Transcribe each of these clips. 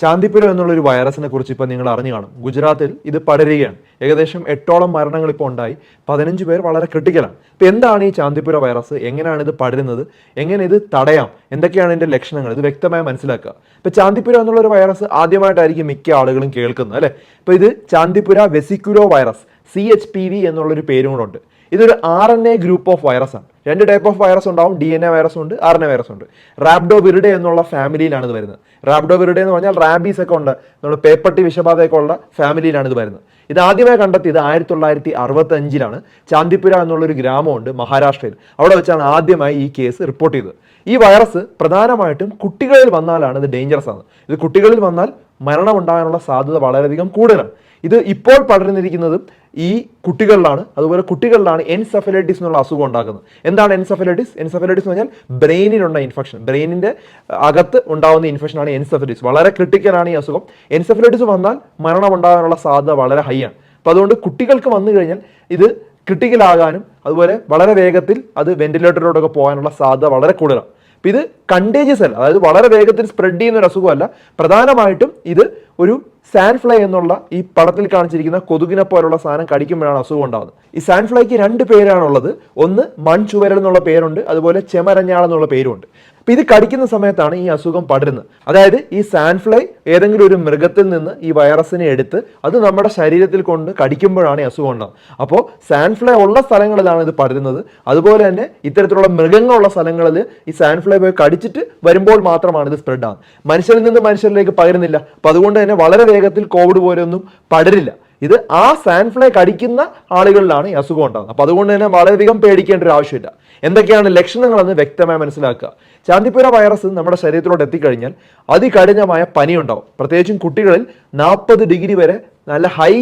ചാന്തിപ്പുരം എന്നുള്ള ഒരു വൈറസിനെ കുറിച്ച് ഇപ്പം നിങ്ങൾ അറിഞ്ഞു കാണും. ഗുജറാത്തിൽ ഇത് പടരുകയാണ്. ഏകദേശം എട്ടോളം മരണങ്ങൾ ഇപ്പോൾ ഉണ്ടായി. പതിനഞ്ച് പേർ വളരെ ക്രിട്ടിക്കലാണ്. ഇപ്പം എന്താണ് ഈ ചാന്തിപ്പുര വൈറസ് എങ്ങനെയാണ് ഇത് പടരുന്നത്? എങ്ങനെ ഇത് തടയാം? എന്തൊക്കെയാണ് ഇതിന്റെ ലക്ഷണങ്ങൾ? ഇത് വ്യക്തമായി മനസ്സിലാക്കുക. ഇപ്പം ചാന്തിപ്പുര എന്നുള്ള ഒരു വൈറസ് ആദ്യമായിട്ടായിരിക്കും മിക്ക ആളുകളും കേൾക്കുന്നത് അല്ലേ? ഇപ്പം ഇത് Chandipura vesiculovirus C H P V എന്നുള്ളൊരു പേരും കൂടെ ഉണ്ട്. ഇതൊരു R N A group of വൈറസാണ് രണ്ട് ടൈപ്പ് ഓഫ് വൈറസ് ഉണ്ടാവും. ഡി എൻ എ വൈറസ് ഉണ്ട് ആർ എൻ എ വൈറസ് ഉണ്ട്. റാബ്ഡോ വിറിഡെ എന്നുള്ള ഫാമിലിയിലാണ് ഇത് വരുന്നത്. റാബ്ഡോ വിറിഡെ എന്ന് പറഞ്ഞാൽ റാബീസ് ഒക്കെ ഉണ്ട്. നമ്മൾ പേപ്പട്ടി വിഷബാധയൊക്കെ ഉള്ള ഫാമിലിയിലാണ് ഇത് വരുന്നത്. ഇത് ആദ്യമായി കണ്ടെത്തിയത് ആയിരത്തി തൊള്ളായിരത്തി അറുപത്തി അഞ്ചിലാണ് ചാന്ദിപുര എന്നുള്ളൊരു ഗ്രാമമുണ്ട് മഹാരാഷ്ട്രയിൽ. അവിടെ വെച്ചാണ് ആദ്യമായി ഈ കേസ് റിപ്പോർട്ട് ചെയ്തത്. ഈ വൈറസ് പ്രധാനമായിട്ടും കുട്ടികളിൽ വന്നാലാണ് ഇത് ഡേഞ്ചറസ് ആണ്. ഇത് കുട്ടികളിൽ വന്നാൽ മരണം ഉണ്ടാകാനുള്ള സാധ്യത വളരെയധികം കൂടുതലാണ്. ഇത് ഇപ്പോൾ പടർന്നിരിക്കുന്നത് ഈ കുട്ടികളിലാണ് അതുപോലെ കുട്ടികളിലാണ് എൻസഫലൈറ്റിസ് എന്നുള്ള അസുഖം ഉണ്ടാക്കുന്നത് എന്താണ് എൻസഫലൈറ്റിസ് എൻസഫലൈറ്റിസ് എന്ന് പറഞ്ഞാൽ ബ്രെയിനിലുള്ള ഇൻഫെക്ഷൻ ബ്രെയിനിന്റെ അകത്ത് ഉണ്ടാകുന്ന ഇൻഫെക്ഷനാണ് എൻസഫലൈറ്റിസ് വളരെ ക്രിട്ടിക്കലാണ് ഈ അസുഖം. എൻസഫലൈറ്റിസ് വന്നാൽ മരണം ഉണ്ടാകാനുള്ള സാധ്യത വളരെ ഹൈ ആണ്. അപ്പോൾ അതുകൊണ്ട് കുട്ടികൾക്ക് വന്നു കഴിഞ്ഞാൽ ഇത് ക്രിട്ടിക്കലാകാനും അതുപോലെ വളരെ വേഗത്തിൽ അത് വെന്റിലേറ്ററിലോട്ടൊക്കെ പോകാനുള്ള സാധ്യത വളരെ കൂടുതലാണ്. അപ്പം ഇത് കണ്ടേജിയസ് അല്ല. അതായത് വളരെ വേഗത്തിൽ സ്പ്രെഡ് ചെയ്യുന്ന ഒരു അസുഖമല്ല. പ്രധാനമായിട്ടും ഇത് ഒരു സാൻഫ്ലൈ എന്നുള്ള ഈ പടത്തിൽ കാണിച്ചിരിക്കുന്ന കൊതുകിനെ പോലുള്ള സാധനം കടിക്കുമ്പോഴാണ് അസുഖം ഉണ്ടാകുന്നത്. ഈ സാൻഫ്ലൈക്ക് രണ്ട് പേരാണുള്ളത്. ഒന്ന് മൺചുവരൽ എന്നുള്ള പേരുണ്ട് അതുപോലെ ചെമരഞ്ഞാൾ എന്നുള്ള പേരുമുണ്ട്. അപ്പം ഇത് കടിക്കുന്ന സമയത്താണ് ഈ അസുഖം പടരുന്നത്. അതായത് ഈ സാൻഫ്ലൈ ഏതെങ്കിലും ഒരു മൃഗത്തിൽ നിന്ന് ഈ വൈറസിനെ എടുത്ത് അത് നമ്മുടെ ശരീരത്തിൽ കൊണ്ട് കടിക്കുമ്പോഴാണ് ഈ അസുഖം ഉണ്ടാകുന്നത്. അപ്പോൾ സാൻഫ്ലൈ ഉള്ള സ്ഥലങ്ങളിലാണ് ഇത് പടരുന്നത്. അതുപോലെ തന്നെ ഇത്തരത്തിലുള്ള മൃഗങ്ങളുള്ള സ്ഥലങ്ങളിൽ ഈ സാൻഫ്ലൈ പോയി കടിച്ചിട്ട് വരുമ്പോൾ മാത്രമാണ് ഇത് സ്പ്രെഡ് ആകുന്നത് മനുഷ്യരിൽ നിന്ന് മനുഷ്യരിലേക്ക് പകരുന്നില്ല. അപ്പോൾ അതുകൊണ്ട് തന്നെ വളരെ വേഗത്തിൽ കോവിഡ് പോലെയൊന്നും പടരില്ല. ഇത് ആ സാൻഫ്ലൈ കടിക്കുന്ന ആളുകളിലാണ് ഈ അസുഖം ഉണ്ടാകുന്നത്. അപ്പോൾ അതുകൊണ്ട് തന്നെ വളരെയധികം പേടിക്കേണ്ട ഒരു ആവശ്യമില്ല. എന്തൊക്കെയാണ് ലക്ഷണങ്ങളെന്ന് വ്യക്തമായി മനസ്സിലാക്കുക. ചാന്തിപ്പുര വൈറസ് നമ്മുടെ ശരീരത്തിലോട്ട് എത്തിക്കഴിഞ്ഞാൽ അതികഠിനമായ പനി ഉണ്ടാവും പ്രത്യേകിച്ചും കുട്ടികളിൽ നാൽപ്പത് ഡിഗ്രി വരെ നല്ല ഹൈ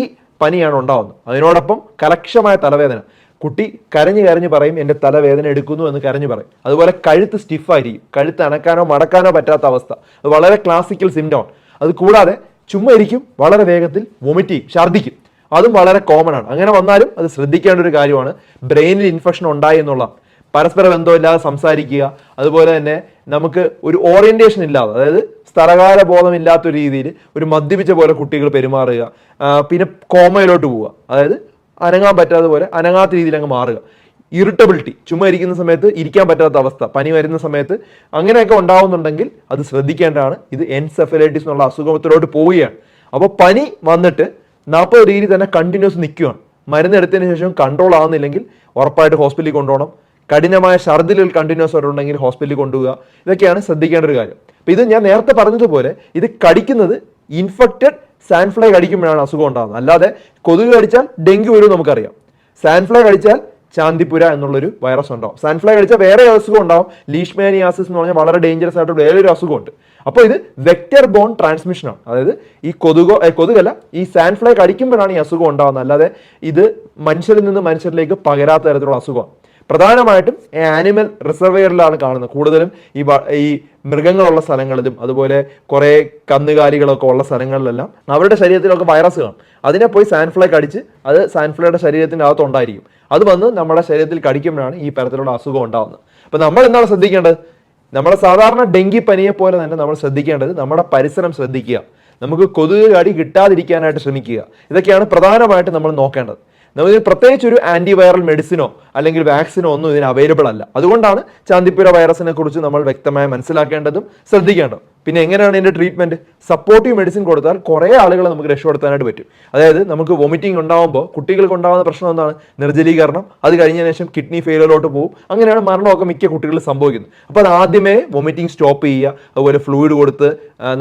പനിയാണ് ഉണ്ടാവുന്നത്. അതിനോടൊപ്പം കലക്ഷമായ തലവേദന. കുട്ടി കരഞ്ഞു കരഞ്ഞു പറയും എന്റെ തലവേദന എടുക്കുന്നു എന്ന് കരഞ്ഞു പറയും. അതുപോലെ കഴുത്ത് സ്റ്റിഫായിരിക്കും കഴുത്ത് അനക്കാനോ മടക്കാനോ പറ്റാത്ത അവസ്ഥ. അത് വളരെ ക്ലാസിക്കൽ സിംറ്റോൺ അത് കൂടാതെ ചുമ്മാ ഇരിക്കും വളരെ വേഗത്തിൽ വൊമിറ്റ് ചെയ്യും ഛർദ്ദിക്കും. അതും വളരെ കോമൺ ആണ്. അങ്ങനെ വന്നാലും അത് ശ്രദ്ധിക്കേണ്ട ഒരു കാര്യമാണ്. ബ്രെയിനിൽ ഇൻഫെക്ഷൻ ഉണ്ടായി എന്നുള്ള പരസ്പര ബന്ധമില്ലാതെ സംസാരിക്കുക. അതുപോലെ തന്നെ നമുക്ക് ഒരു ഓറിയന്റേഷൻ ഇല്ലാതെ അതായത് സ്ഥലകാല ബോധമില്ലാത്ത രീതിയിൽ ഒരു മദ്യപിച്ച പോലെ കുട്ടികൾ പെരുമാറുക. പിന്നെ കോമയിലോട്ട് പോവുക. അതായത് അനങ്ങാൻ പറ്റാതെ പോലെ അനങ്ങാത്ത രീതിയിൽ അങ്ങ് മാറുക. ഇറിറ്റബിലിറ്റി ചുമ്മാ ഇരിക്കുന്ന സമയത്ത് ഇരിക്കാൻ പറ്റാത്ത അവസ്ഥ പനി വരുന്ന സമയത്ത് അങ്ങനെയൊക്കെ ഉണ്ടാവുന്നുണ്ടെങ്കിൽ അത് ശ്രദ്ധിക്കേണ്ടതാണ്. ഇത് എൻസെഫലൈറ്റിസ് എന്നുള്ള അസുഖത്തിലോട്ട് പോവുകയാണ്. അപ്പോൾ പനി വന്നിട്ട് നാൽപ്പത് ഡിഗ്രി തന്നെ കണ്ടിന്യൂസ് നിൽക്കുകയാണ്. മരുന്ന് എടുത്തതിന് ശേഷം കൺട്രോൾ ആവുന്നില്ലെങ്കിൽ ഉറപ്പായിട്ട് ഹോസ്പിറ്റലിൽ കൊണ്ടുപോകണം. കഠിനമായ ഛർദിലുകൾ കണ്ടിന്യൂസ് ആയിട്ടുണ്ടെങ്കിൽ ഹോസ്പിറ്റലിൽ കൊണ്ടുപോകുക ഇതൊക്കെയാണ് ശ്രദ്ധിക്കേണ്ട ഒരു കാര്യം. അപ്പോൾ ഇത് ഞാൻ നേരത്തെ പറഞ്ഞതുപോലെ ഇത് കടിക്കുന്നത് ഇൻഫെക്റ്റഡ് സാൻഫ്ലൈ കടിക്കുമ്പോഴാണ് അസുഖം ഉണ്ടാകുന്നത്. അല്ലാതെ കൊതുക് കടിച്ചാൽ ഡെങ്കി വരും നമുക്കറിയാം. സാൻഫ്ലൈ കടിച്ചാൽ ചാന്തിപ്പുര എന്നുള്ളൊരു വൈറസ് ഉണ്ടാവും സാൻഫ്ലൈ കഴിച്ചാൽ വേറെ അസുഖം ഉണ്ടാവും. ലീഷ്മാനിയാസിസ് എന്ന് പറഞ്ഞാൽ വളരെ ഡേഞ്ചറസ് ആയിട്ടുള്ള വേറൊരു അസുഖമുണ്ട്. അപ്പോൾ ഇത് വെക്ടർ ബോൺ ട്രാൻസ്മിഷനാണ് അതായത് ഈ കൊതുകോ കൊതുകല്ല ഈ സാൻഫ്ലൈ കടിക്കുമ്പോഴാണ് ഈ അസുഖം ഉണ്ടാകുന്നത് അല്ലാതെ ഇത് മനുഷ്യരിൽ നിന്ന് മനുഷ്യരിലേക്ക് പകരാത്ത തരത്തിലുള്ള അസുഖമാണ്. പ്രധാനമായിട്ടും ആനിമൽ റിസർവെയറിലാണ് കാണുന്നത്. കൂടുതലും ഈ ഈ മൃഗങ്ങളുള്ള സ്ഥലങ്ങളിലും അതുപോലെ കുറേ കന്നുകാലികളൊക്കെ ഉള്ള സ്ഥലങ്ങളിലെല്ലാം അവരുടെ ശരീരത്തിലൊക്കെ വൈറസ് കാണും. അതിനെ പോയി സാൻഫ്ലൈ കടിച്ച് അത് സാൻഫ്ലൈയുടെ ശരീരത്തിന്റെ അകത്ത് ഉണ്ടായിരിക്കും. അത് വന്ന് നമ്മുടെ ശരീരത്തിൽ കടിക്കുമ്പോഴാണ് ഈ തരത്തിലുള്ള അസുഖം ഉണ്ടാകുന്നത് അപ്പോൾ നമ്മൾ എന്താണ് ശ്രദ്ധിക്കേണ്ടത്? നമ്മുടെ സാധാരണ ഡെങ്കി പനിയെ പോലെ തന്നെ നമ്മൾ ശ്രദ്ധിക്കേണ്ടത് നമ്മുടെ പരിസരം ശ്രദ്ധിക്കുക. നമുക്ക് കൊതുക് കടി കിട്ടാതിരിക്കാനായിട്ട് ശ്രമിക്കുക. ഇതൊക്കെയാണ് പ്രധാനമായിട്ട് നമ്മൾ നോക്കേണ്ടത്. നമുക്ക് പ്രത്യേകിച്ച് ഒരു ആന്റിവൈറൽ മെഡിസിനോ അല്ലെങ്കിൽ വാക്സിനോ ഒന്നും ഇതിന് അവൈലബിൾ അല്ല. അതുകൊണ്ടാണ് ചാന്തിപ്പുര വൈറസിനെ കുറിച്ച് നമ്മൾ വ്യക്തമായി മനസ്സിലാക്കേണ്ടതും ശ്രദ്ധിക്കേണ്ടതും. പിന്നെ എങ്ങനെയാണ് ഇതിന്റെ ട്രീറ്റ്മെന്റ് സപ്പോർട്ടീവ് മെഡിസിൻ കൊടുത്താൽ കുറേ ആളുകളെ നമുക്ക് രക്ഷപ്പെടുത്താനായിട്ട് പറ്റും. അതായത് നമുക്ക് വോമിറ്റിംഗ് ഉണ്ടാകുമ്പോൾ കുട്ടികൾക്ക് ഉണ്ടാകുന്ന പ്രശ്നം എന്താണ്? നിർജലീകരണം. അത് കഴിഞ്ഞതിന് ശേഷം കിഡ്നി ഫെയിലിയറിലോട്ട് പോകും അങ്ങനെയാണ് മരണമൊക്കെ മിക്ക കുട്ടികളിൽ സംഭവിക്കുന്നത്. അപ്പോൾ അത് ആദ്യമേ വൊമിറ്റിംഗ് സ്റ്റോപ്പ് ചെയ്യുക. അതുപോലെ ഫ്ലൂയിഡ് കൊടുത്ത്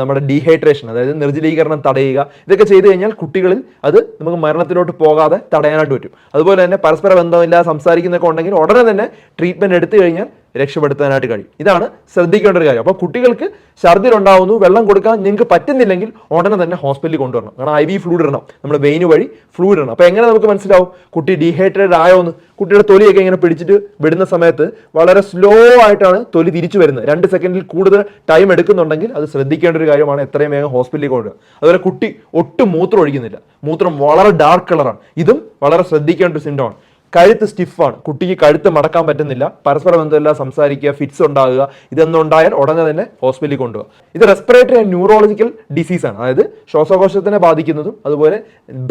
നമ്മുടെ ഡീഹൈഡ്രേഷൻ അതായത് നിർജലീകരണം തടയുക. ഇതൊക്കെ ചെയ്തു കഴിഞ്ഞാൽ കുട്ടികളിൽ അത് നമുക്ക് മരണത്തിലോട്ട് പോകാതെ തടയാനായിട്ട് പറ്റും. അതുപോലെ തന്നെ പരസ്പര ബന്ധമില്ലാതെ സംസാരിക്കുന്നൊക്കെ ഉണ്ടെങ്കിൽ ഉടനെ തന്നെ ട്രീറ്റ്മെന്റ് എടുത്തു കഴിഞ്ഞാൽ രക്ഷപ്പെടുത്താനായിട്ട് കഴിയും. ഇതാണ് ശ്രദ്ധിക്കേണ്ട ഒരു കാര്യം. അപ്പോൾ കുട്ടികൾക്ക് ഛർദിൽ ഉണ്ടാവുന്നു വെള്ളം കൊടുക്കാൻ നിങ്ങൾക്ക് പറ്റുന്നില്ലെങ്കിൽ ഉടനെ തന്നെ ഹോസ്പിറ്റലിൽ കൊണ്ടുവരണം. കാരണം ഐ വി ഫ്ലൂയിഡ് ഇടണം. നമ്മൾ വെയിന് വഴി ഫ്ലൂയിഡ് ഇടണം. അപ്പോൾ എങ്ങനെ നമുക്ക് മനസ്സിലാവും? കുട്ടി ഡീഹൈഡ്രേറ്റഡ് ആയോ എന്ന് കുട്ടിയുടെ തൊലിയൊക്കെ ഇങ്ങനെ പിടിച്ചിട്ട് വിടുന്ന സമയത്ത് വളരെ സ്ലോ ആയിട്ടാണ് തൊലി തിരിച്ചു വരുന്നത്. രണ്ട് സെക്കൻഡിൽ കൂടുതൽ ടൈം എടുക്കുന്നുണ്ടെങ്കിൽ അത് ശ്രദ്ധിക്കേണ്ട ഒരു കാര്യമാണ് എത്രയും വേഗം ഹോസ്പിറ്റലിൽ കൊണ്ടുവരിക. അതുപോലെ കുട്ടി ഒട്ടും മൂത്രം ഒഴിക്കുന്നില്ല. മൂത്രം വളരെ ഡാർക്ക് കളറാണ് ഇതും വളരെ ശ്രദ്ധിക്കേണ്ട ഒരു സിംറ്റമാണ് കഴുത്ത് സ്റ്റിഫാണ് കുട്ടിക്ക് കഴുത്ത് മടക്കാൻ പറ്റുന്നില്ല. പരസ്പര ബന്ധമില്ല സംസാരിക്കുക ഫിറ്റ്സ് ഉണ്ടാകുക ഇതൊന്നും ഉണ്ടായാൽ ഉടനെ തന്നെ ഹോസ്പിറ്റലിൽ കൊണ്ടുപോകുക ഇത് റെസ്പിറേറ്ററി ആൻഡ് ന്യൂറോളജിക്കൽ ഡിസീസാണ് അതായത് ശ്വാസകോശത്തിനെ ബാധിക്കുന്നതും അതുപോലെ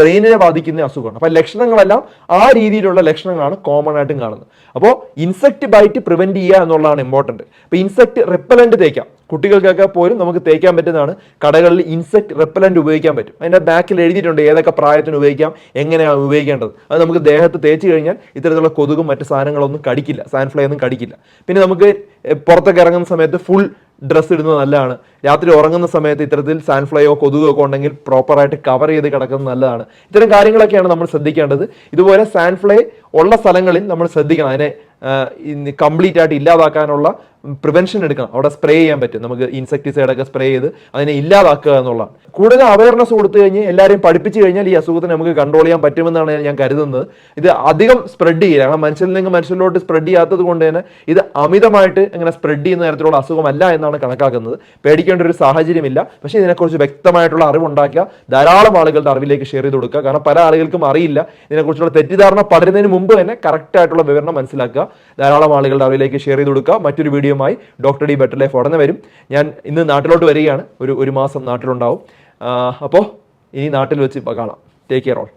ബ്രെയിനിനെ ബാധിക്കുന്ന അസുഖമാണ്. അപ്പോൾ ലക്ഷണങ്ങളെല്ലാം ആ രീതിയിലുള്ള ലക്ഷണങ്ങളാണ് കോമൺ ആയിട്ടും കാണുന്നത്. അപ്പോൾ ഇൻസെക്ട് ബൈറ്റ് പ്രിവെന്റ് ചെയ്യുക എന്നുള്ളതാണ് ഇമ്പോർട്ടന്റ് അപ്പോൾ ഇൻസെക്ട് റിപ്പലന്റ് തേക്കാം. കുട്ടികൾക്കൊക്കെ പോലും നമുക്ക് തേക്കാൻ പറ്റുന്നതാണ് കടകളിൽ ഇൻസെക്ട് റെപ്പലന്റ് ഉപയോഗിക്കാൻ പറ്റും. അതിന്റെ ബാക്കിൽ എഴുതിയിട്ടുണ്ട് ഏതൊക്കെ പ്രായത്തിന് ഉപയോഗിക്കാം എങ്ങനെയാണ് ഉപയോഗിക്കേണ്ടത്. അത് നമുക്ക് ദേഹത്ത് തേച്ച് കഴിഞ്ഞാൽ ഇത്തരത്തിലുള്ള കൊതുകും മറ്റു സാധനങ്ങളൊന്നും കടിക്കില്ല. സാൻഫ്ലൈ ഒന്നും കടിക്കില്ല. പിന്നെ നമുക്ക് പുറത്തൊക്കെ ഇറങ്ങുന്ന സമയത്ത് ഫുൾ ഡ്രസ്സ് ഇടുന്നത് നല്ലതാണ്. രാത്രി ഉറങ്ങുന്ന സമയത്ത് ഇത്തരത്തിൽ സാൻഫ്ലൈയോ കൊതുകോ ഒക്കെ ഉണ്ടെങ്കിൽ പ്രോപ്പറായിട്ട് കവർ ചെയ്ത് കിടക്കുന്നത് നല്ലതാണ്. ഇത്തരം കാര്യങ്ങളൊക്കെയാണ് നമ്മൾ ശ്രദ്ധിക്കേണ്ടത്. ഇതുപോലെ സാൻഫ്ലൈ ഉള്ള സ്ഥലങ്ങളിൽ നമ്മൾ ശ്രദ്ധിക്കണം. അതിനെ കംപ്ലീറ്റ് ആയിട്ട് ഇല്ലാതാക്കാനുള്ള പ്രിവെൻഷൻ എടുക്കണം. അവിടെ സ്പ്രേ ചെയ്യാൻ പറ്റും. നമുക്ക് ഇൻസെക്ടിസൈഡ് ഒക്കെ സ്പ്രേ ചെയ്ത് അതിനെ ഇല്ലാതാക്കുക എന്നുള്ളതാണ്. കൂടുതൽ അവയർനെസ് കൊടുത്തു കഴിഞ്ഞ് എല്ലാവരെയും പഠിപ്പിച്ചു കഴിഞ്ഞാൽ ഈ അസുഖത്തിന് നമുക്ക് കൺട്രോൾ ചെയ്യാൻ പറ്റുമെന്നാണ് ഞാൻ കരുതുന്നത്. ഇത് അധികം സ്പ്രെഡ് ചെയ്യില്ല. കാരണം മനുഷ്യരിൽ നിന്ന് മനുഷ്യരിലോട്ട് സ്പ്രെഡ് ചെയ്യാത്തത് കൊണ്ട് തന്നെ ഇത് അമിതമായിട്ട് ഇങ്ങനെ സ്പ്രെഡ് ചെയ്യുന്ന തരത്തിലുള്ള അസുഖമല്ല എന്നാണ് കണക്കാക്കുന്നത്. പേടിക്കേണ്ട ഒരു സാഹചര്യമില്ല. പക്ഷേ ഇതിനെക്കുറിച്ച് വ്യക്തമായിട്ടുള്ള അറിവുണ്ടാക്കുക. ധാരാളം ആളുകളുടെ അറിവിലേക്ക് ഷെയർ ചെയ്ത് കൊടുക്കുക. കാരണം പല ആളുകൾക്കും അറിയില്ല. ഇതിനെക്കുറിച്ചുള്ള തെറ്റിദ്ധാരണ പടരുന്നതിന് മുമ്പ് തന്നെ കറക്റ്റ് ആയിട്ടുള്ള വിവരണം മനസ്സിലാക്കുക. ധാരാളം ആളുകളുടെ അറിവിലേക്ക് ഷെയർ ചെയ്ത് കൊടുക്കുക. മറ്റൊരു വീഡിയോയുമായി ഡോക്ടർ ഡി ബെറ്റർ ലൈഫ് ഉടനെ വരും. ഞാൻ ഇന്ന് നാട്ടിലോട്ട് വരികയാണ്. ഒരു ഒരു മാസം നാട്ടിലുണ്ടാവും. അപ്പോൾ ഇനി നാട്ടിൽ വെച്ച് കാണാം. Take care all